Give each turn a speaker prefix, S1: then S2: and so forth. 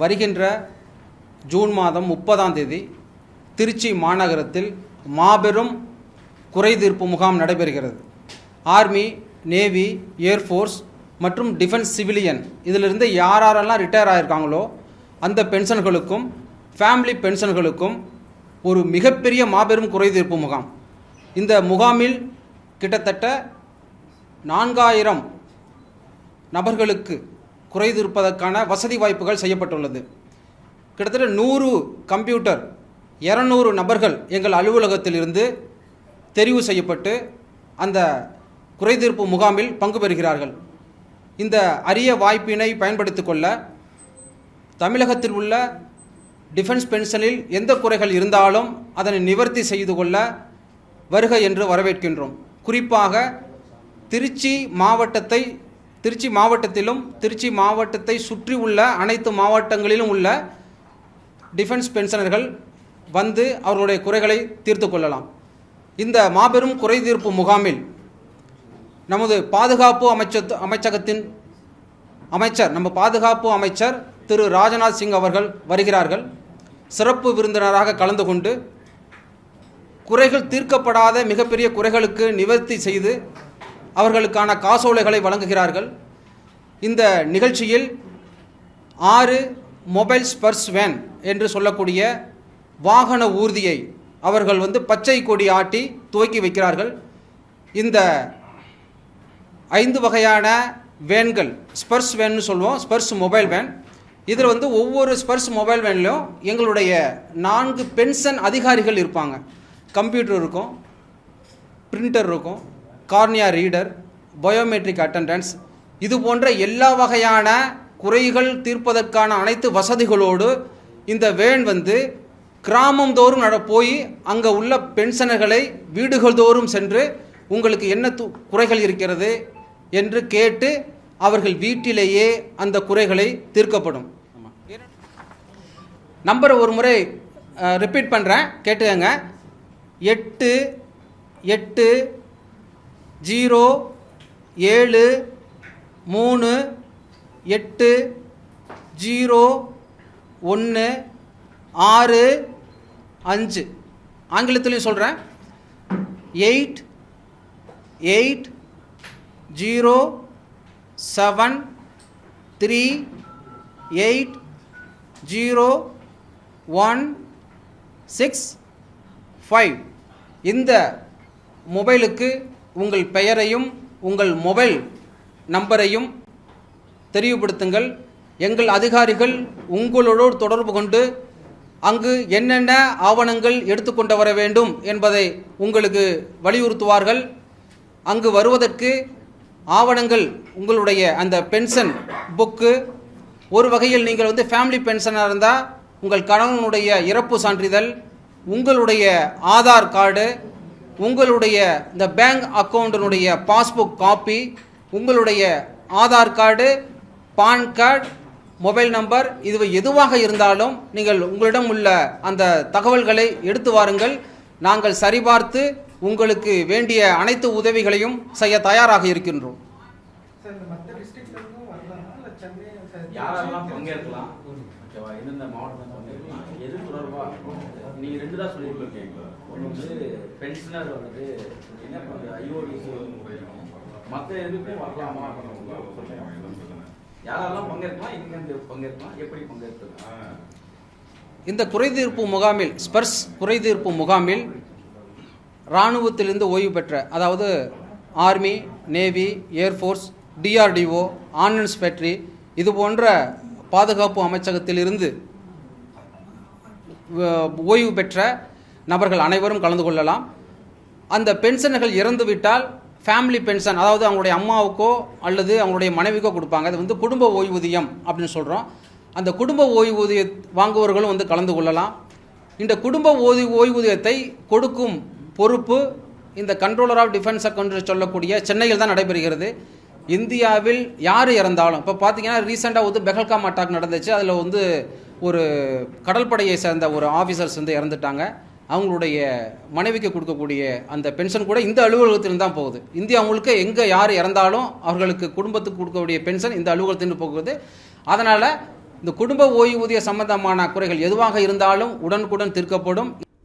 S1: வருகின்ற ஜூன் மாதம் முப்பதாம் தேதி திருச்சி மாநகரத்தில் மாபெரும் குறைதீர்ப்பு முகாம் நடைபெறுகிறது. ஆர்மி நேவி ஏர்ஃபோர்ஸ் மற்றும் டிஃபென்ஸ் சிவிலியன் இதிலிருந்து யார் யாரெல்லாம் ரிட்டையர் ஆகியிருக்காங்களோ அந்த பென்ஷன்களுக்கும் ஃபேமிலி பென்ஷன்களுக்கும் ஒரு மிகப்பெரிய மாபெரும் குறைதீர்ப்பு முகாம். இந்த முகாமில் கிட்டத்தட்ட நான்காயிரம் நபர்களுக்கு குறைதீர்ப்பதற்கான வசதி வாய்ப்புகள் செய்யப்பட்டுள்ளது. கிட்டத்தட்ட நூறு கம்ப்யூட்டர் இரநூறு நபர்கள் எங்கள் அலுவலகத்திலிருந்து தெரிவு செய்யப்பட்டு அந்த குறைதீர்ப்பு முகாமில் பங்கு பெறுகிறார்கள். இந்த அரிய வாய்ப்பினை பயன்படுத்திக் கொள்ள தமிழகத்தில் உள்ள டிஃபென்ஸ் பென்ஷனில் எந்த குறைகள் இருந்தாலும் அதனை நிவர்த்தி செய்து கொள்ள வருக என்று வரவேற்கின்றோம். குறிப்பாக திருச்சி மாவட்டத்தை திருச்சி மாவட்டத்திலும் திருச்சி மாவட்டத்தை சுற்றி உள்ள அனைத்து மாவட்டங்களிலும் உள்ள டிஃபென்ஸ் பென்ஷனர்கள் வந்து அவர்களுடைய குறைகளை தீர்த்து கொள்ளலாம். இந்த மாபெரும் குறை தீர்ப்பு முகாமில் நமது பாதுகாப்பு அமைச்ச அமைச்சகத்தின் அமைச்சர் நம்ம பாதுகாப்பு அமைச்சர் திரு ராஜ்நாத் சிங் அவர்கள் வருகிறார்கள். சிறப்பு விருந்தினராக கலந்து கொண்டு குறைகள் தீர்க்கப்படாத மிகப்பெரிய குறைகளுக்கு நிவர்த்தி செய்து அவர்களுக்கான காசோலைகளை வழங்குகிறார்கள். இந்த நிகழ்ச்சியில் ஆறு மொபைல் ஸ்பர்ஸ் வேன் என்று சொல்லக்கூடிய வாகன ஊர்தியை அவர்கள் வந்து பச்சை கொடி ஆட்டி துவக்கி வைக்கிறார்கள். இந்த ஐந்து வகையான வேன்கள் ஸ்பர்ஸ் வேன்னு சொல்லுவோம் ஸ்பர்ஸ் மொபைல் வேன் இதில் வந்து ஒவ்வொரு ஸ்பர்ஸ் மொபைல் வேன்லையும் எங்களுடைய நான்கு பென்ஷன் அதிகாரிகள் இருப்பாங்க. கம்ப்யூட்டர் இருக்கும் பிரிண்டர் இருக்கும் கார்னியா ரீடர் பயோமெட்ரிக் அட்டண்டன்ஸ் இது போன்ற எல்லா வகையான குறைகள் தீர்ப்பதற்கான அனைத்து வசதிகளோடு இந்த வேன் வந்து கிராமம் தோறும் நட போய் அங்கே உள்ள பென்ஷனர்களை வீடுகள் தோறும் சென்று உங்களுக்கு என்ன து குறைகள் இருக்கிறது என்று கேட்டு அவர்கள் வீட்டிலேயே அந்த குறைகளை தீர்க்கப்படும். நம்பரை ஒரு முறை ரிப்பீட் பண்ணுறேன் கேட்டுக்கங்க. எட்டு எட்டு ஜீரோ ஏழு மூணு எட்டு ஜீரோ ஒன்று ஆறு அஞ்சு. ஆங்கிலத்துலேயும் சொல்கிறேன் eight eight zero seven three eight zero one six five. இந்த மொபைலுக்கு உங்கள் பெயரையும் உங்கள் மொபைல் நம்பரையும் தெரியப்படுத்துங்கள் எங்கள் அதிகாரிகள் உங்களோடு தொடர்பு கொண்டு அங்கு என்னென்ன ஆவணங்கள் எடுத்துக்கொண்டு வர வேண்டும் என்பதை உங்களுக்கு வலியுறுத்துவார்கள். அங்கு வருவதற்கு ஆவணங்கள் உங்களுடைய அந்த பென்ஷன் புக்கு. ஒரு வகையில் நீங்கள் வந்து ஃபேமிலி பென்ஷனாக இருந்தால் உங்கள் கணவனுடைய இறப்பு சான்றிதழ் உங்களுடைய ஆதார் கார்டு உங்களுடைய இந்த பேங்க் அக்கௌண்ட்டினுடைய பாஸ்புக் காப்பி உங்களுடைய Aadhaar card PAN card mobile number இது எதுவாக இருந்தாலும் நீங்கள் உங்களிடம் உள்ள அந்த தகவல்களை எடுத்து வாருங்கள். நாங்கள் சரிபார்த்து உங்களுக்கு வேண்டிய அனைத்து உதவிகளையும் செய்ய தயாராக இருக்கின்றோம்.
S2: யாரெல்லாம் பங்கேற்கலாம்? ஓகேவா? எந்தெந்த மாவட்டத்தில் பங்கேற்கலாம்? எது தொடர்பா? நீங்க ரெண்டு தான் சொல்லியிருக்கீங்க ஒன்று வந்து பென்ஷனர் வந்து என்ன ஐஓடிசி மற்ற எதுக்கும் வரலாமா? சொல்லுங்க. யாரெல்லாம் பங்கேற்கலாம்? எங்கெந்த பங்கேற்கலாம்? எப்படி பங்கேற்கலாம்?
S1: இந்த குறைதீர்ப்பு முகாமில் ஸ்பர்ஸ் குறைதீர்ப்பு முகாமில் இராணுவத்திலிருந்து ஓய்வு பெற்ற அதாவது army navy air force DRDO ordnance factory இது போன்ற பாதுகாப்பு அமைச்சகத்திலிருந்து ஓய்வு பெற்ற நபர்கள் அனைவரும் கலந்து கொள்ளலாம். அந்த பென்ஷன்கள் இறந்துவிட்டால் ஃபேமிலி பென்ஷன் அதாவது அவங்களுடைய அம்மாவுக்கோ அல்லது அவங்களுடைய மனைவிக்கோ கொடுப்பாங்க. அது வந்து குடும்ப ஓய்வூதியம் அப்படின்னு சொல்கிறோம் அந்த குடும்ப ஓய்வூதிய வாங்குவவர்களும் வந்து கலந்து கொள்ளலாம். இந்த குடும்ப ஓய்வு ஓய்வூதியத்தை கொடுக்கும் பொறுப்பு இந்த கண்ட்ரோலர் ஆஃப் டிஃபென்ஸ் அக்கௌண்ட் சொல்லக்கூடிய சென்னையில் தான் நடைபெறுகிறது. இந்தியாவில் யார் இறந்தாலும் இப்போ பார்த்தீங்கன்னா ரீசெண்டாக வந்து பெஹல்காம் அட்டாக் நடந்துச்சு. அதில் வந்து ஒரு கடற்படையை சேர்ந்த ஒரு ஆஃபீஸர்ஸ் வந்து இறந்துட்டாங்க. அவங்களுடைய மனைவிக்கு கொடுக்கக்கூடிய அந்த பென்ஷன் கூட இந்த அலுவலகத்திலிருந்து தான் போகுது. இந்தியா முழுக்க எங்கே யார் இறந்தாலும் அவர்களுக்கு குடும்பத்துக்கு கொடுக்கக்கூடிய பென்ஷன் இந்த அலுவலகத்திலிருந்து போகுது அதனால் இந்த குடும்ப ஓய்வூதிய சம்பந்தமான குறைகள் எதுவாக இருந்தாலும் உடனுக்குடன் தீர்க்கப்படும்.